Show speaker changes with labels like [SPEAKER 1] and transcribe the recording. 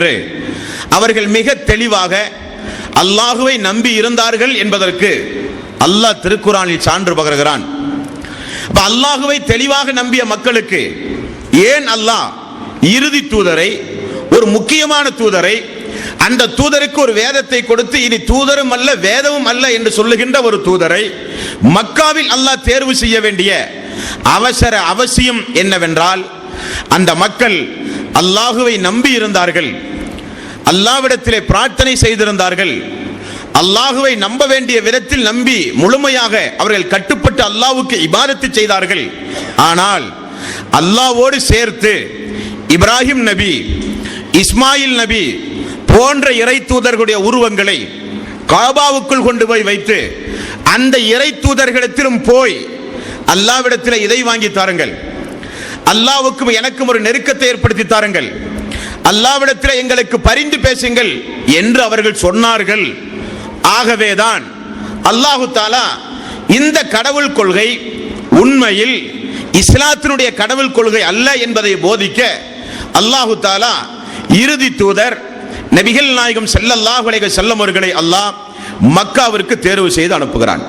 [SPEAKER 1] என்று அவர்கள் மிக தெளிவாக அல்லாஹுவை நம்பி இருந்தார்கள் என்பதற்கு அல்லாஹ் திருக்குறானில் சான்று பகர்கிறான். அல்லாஹுவை தெளிவாக நம்பிய மக்களுக்கு ஏன் அல்லாஹ் இறுதி தூதரை ஒரு முக்கியமான தூதரை அந்த தூதருக்கு ஒரு வேதத்தை கொடுத்து இனி தூதரும் அல்ல வேதமும் அல்ல என்று சொல்லுகின்ற ஒரு தூதரை மக்காவில் அல்லாஹ் தேர்வு செய்ய வேண்டிய அவசர அவசியம் என்னவென்றால் அந்த மக்கள் அல்லாஹுவை நம்பி இருந்தார்கள். அல்லாவிடத்திலே பிரார்த்தனை செய்திருந்தார்கள். அல்லாஹுவை நம்ப வேண்டிய விதத்தில் நம்பி முழுமையாக அவர்கள் கட்டுப்பட்டு அல்லாவுக்கு இபாதத்து செய்தார்கள். ஆனால் அல்லாவோடு சேர்த்து இப்ராஹிம் நபி இஸ்மாயில் நபி போன்ற இறை தூதர்களுடைய உருவங்களை காபாவுக்குள் கொண்டு போய் வைத்து அந்த இறை தூதர்களிடத்திலும் போய் அல்லாவிடத்தில் இதை வாங்கி தாருங்கள். அல்லாவுக்கும் எனக்கும் ஒரு நெருக்கத்தை ஏற்படுத்தி தாருங்கள். அல்லாவிடத்தில் எங்களுக்கு பரிந்து பேசுங்கள் என்று அவர்கள் சொன்னார்கள். ஆகவேதான் அல்லாஹு தாலா இந்த கடவுள் கொள்கை உண்மையில் இஸ்லாத்தினுடைய கடவுள் கொள்கை அல்ல என்பதை போதிக்க அல்லாஹு தாலா இறுதி தூதர் நபிகள் நாயகம் ஸல்லல்லாஹு செல்லம் அவர்களை அல்லாஹ் மக்காவிற்கு தேர்வு செய்து அனுப்புகிறான்.